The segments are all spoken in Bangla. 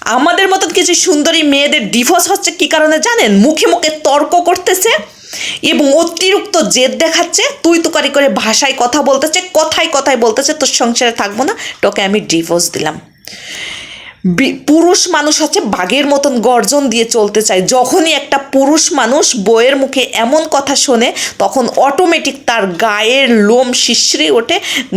আমাদের মতন কিছু সুন্দরী মেয়েদের ডিভোর্স হচ্ছে কি কারণে জানেন? মুখে মুখে তর্ক করতেছে এবং অতিরিক্ত জেদ দেখাচ্ছে, তুই তুকারি করে ভাষায় কথা বলতেছে, কথায় কথায় বলতেছে, তোর সংসারে থাকব না, তোকে আমি ডিভোর্স দিলাম। পুরুষ মানুষ হচ্ছে বাঘের মতন গর্জন দিয়ে চলতে চায়। যখনই একটা পুরুষ মানুষ বইয়ের মুখে এমন কথা শোনে, তখন অটোমেটিক তার গায়ের লোম শিশ্রে ওঠে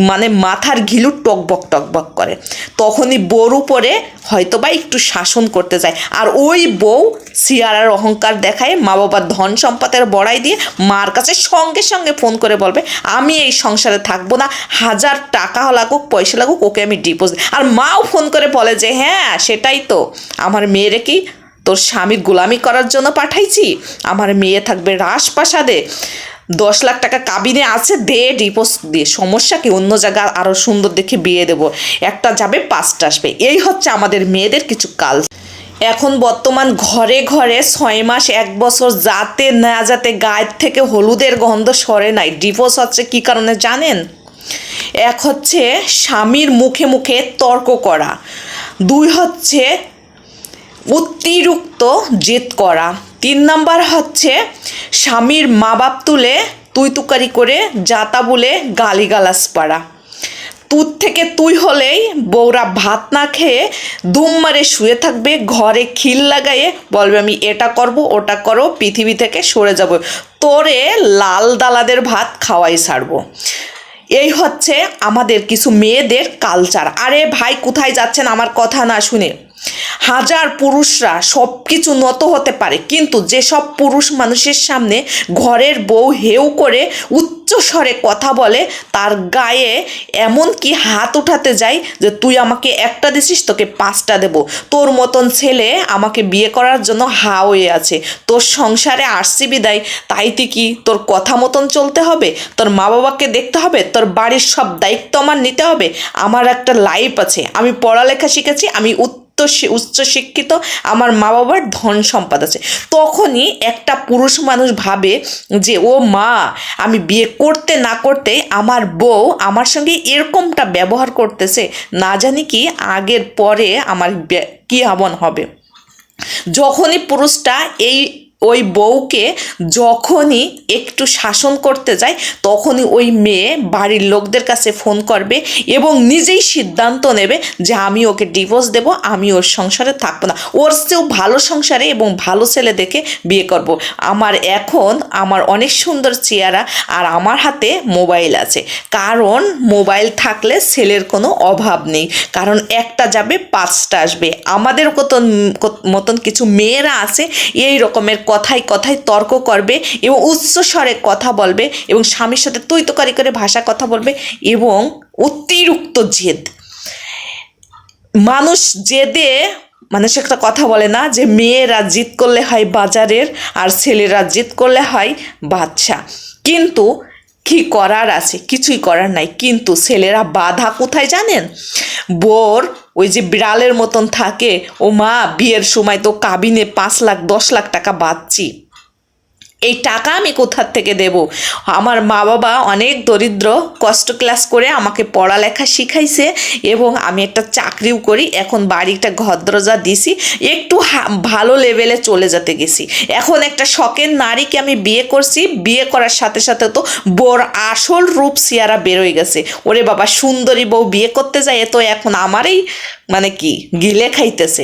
মানে মাথার ঘিলু টকবক টকবক করে। তখনই বউর উপরে হয়তো বা একটু শাসন করতে যায় আর ওই বউ সিয়ারার অহংকার দেখায় মা বাবার ধন সম্পদের বড়াই দিয়ে মার কাছে সঙ্গে সঙ্গে ফোন করে বলবে, আমি এই সংসারে থাকব না, হাজার টাকা লাগুক, পয়সা লাগুক, ওকে আমি ডিপোজিট আর মাও ফোন করে বলে যে হ্যাঁ সেটাই তো। আমার মেয়েরে কি তোর স্বামী গোলামি করার জন্য পাঠাইছি? আমার মেয়ে থাকবে রাজপ্রাসাদে। দশ লাখ টাকা কাবিনে আছে, দে ডিপোজ দিয়ে। সমস্যা কি? অন্য জায়গা আরও সুন্দর দেখে বিয়ে দেবো। একটা যাবে, পাঁচটা আসবে। এই হচ্ছে আমাদের মেয়েদের কিছু কাল। এখন বর্তমান ঘরে ঘরে ছয় মাস, এক বছর যাতে না যাতে গায়ের থেকে হলুদের গন্ধ সরে নাই। ডিভোর্স হচ্ছে কি কারণে জানেন? এক হচ্ছে স্বামীর মুখে মুখে তর্ক করা। দুই হচ্ছে অতিরিক্ত জেদ করা। তিন নাম্বার হচ্ছে স্বামীর মা বাপ তুলে তুই তুকারি করে যাতা বলে গালিগালাজ পাড়া তুর থেকে তুই হলেই বউরা ভাত না খেয়ে দুম মারে শুয়ে থাকবে, ঘরে খিল লাগাইয়ে বলবে, আমি এটা করব, ওটা করো, পৃথিবী থেকে সরে যাব। তোরে লাল দালাদের ভাত খাওয়াই ছাড়বো। এই হচ্ছে আমাদের কিছু মেয়েদের কালচার আরে ভাই কোথায় যাচ্ছেন? আমার কথা না শুনে। হাজার পুরুষরা সব কিছু নত হতে পারে, কিন্তু যেসব পুরুষ মানুষের সামনে ঘরের বউ হেউ করে উচ্চ স্বরে কথা বলে, তার গায়ে এমন কি হাত উঠাতে যায় যে তুই আমাকে একটা দিছিস, তোকে পাঁচটা দেব। তোর মতন ছেলে আমাকে বিয়ে করার জন্য হা হয়ে আছে। তোর সংসারে আসছি বিদায় তাই তুই কি তোর কথা মতন চলতে হবে? তোর মা বাবাকে দেখতে হবে? তোর বাড়ির সব দায়িত্ব আমার নিতে হবে? আমার একটা লাইফ আছে। আমি পড়ালেখা শিখেছি, আমি উচ্চ উচ্চশিক্ষিত উচ্চ শিক্ষিত আমার মা বাবার ধন সম্পদ আছে। তখনই একটা পুরুষ মানুষ ভাবে যে, ও মা, আমি বিয়ে করতে না করতে আমার বউ আমার সঙ্গে এরকমটা ব্যবহার করতেছে, না জানি কি আগের পরে আমার কি আমন হবে? যখনই পুরুষটা এই ওই বউকে যখনই একটু শাসন করতে যায়, তখনই ওই মেয়ে বাড়ির লোকদের কাছে ফোন করবে এবং নিজেই সিদ্ধান্ত নেবে যে আমি ওকে ডিভোর্স দেব, আমি ওর সংসারে থাকব না। ওর চেয়েও ভালো সংসারে এবং ভালো ছেলে দেখে বিয়ে করব। আমার এখন আমার অনেক সুন্দর চেয়ারা আর আমার হাতে মোবাইল আছে। কারণ মোবাইল থাকলে ছেলের কোনো অভাব নেই। কারণ একটা যাবে, পাঁচটা আসবে। আমাদের মতন মতন কিছু মেয়েরা আছে, এই রকমের কথায় কথায় তর্ক করবে এবং উচ্চস্বরে কথা বলবে এবং স্বামীর সাথে তৈতকারী করে ভাষা কথা বলবে এবং অতিরিক্ত জেদ। মানুষ জেদে, মানুষ একটা কথা বলে না যে মেয়েরা জিত করলে হয় বাজারের আর ছেলেরা জিত করলে হয় বাচ্চা কিন্তু কি করার আছে? কিছুই করার নাই। কিন্তু ছেলেরা বাধা কোথায় জানেন? বোর ওই যে বিড়ালের মতন থাকে ও মা বিয়ের সময় তো কাবিনে পাঁচ লাখ, দশ লাখ টাকা বাঁচছি। এই টাকা আমি কোথার থেকে দেব? আমার মা বাবা অনেক দরিদ্র, কষ্ট ক্লাস করে আমাকে পড়ালেখা শিখাইছে এবং আমি একটা চাকরিও করি। এখন বাড়িটা ঘদ্রজা দিছি, একটু ভালো লেভেলে চলে যেতে গেছি। এখন একটা শখের নারীকে আমি বিয়ে করছি, বিয়ে করার সাথে সাথে তো বোর আসল রূপ সিয়ারা বেরোয় গেছে। ওরে বাবা, সুন্দরী বউ বিয়ে করতে যায় তো এখন আমারই মানে কি, গিলে খাইতেছে।